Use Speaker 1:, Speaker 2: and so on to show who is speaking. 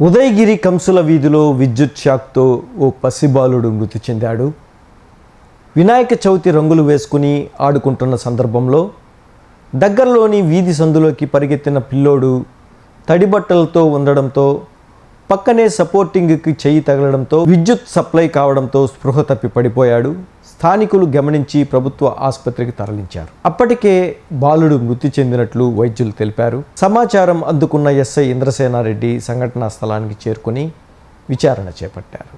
Speaker 1: ఉదయగిరి కంసుల వీధిలో విద్యుత్ షాక్తో ఓ పసిబాలుడు మృతి చెందాడు. వినాయక చవితి రంగులు వేసుకుని ఆడుకుంటున్న సందర్భంలో దగ్గరలోని వీధి సందులోకి పరిగెత్తిన పిల్లోడు తడిబట్టలతో ఉండడంతో పక్కనే సపోర్టింగ్కి చేయి తగలడంతో విద్యుత్ సప్లై కావడంతో స్పృహ తప్పి పడిపోయాడు. స్థానికులు గమనించి ప్రభుత్వ ఆసుపత్రికి తరలించారు. అప్పటికే బాలుడు మృతి చెందినట్లు వైద్యులు తెలిపారు. సమాచారం అందుకున్న ఎస్ఐ ఇంద్రసేనారెడ్డి సంఘటనా స్థలానికి చేరుకుని విచారణ చేపట్టారు.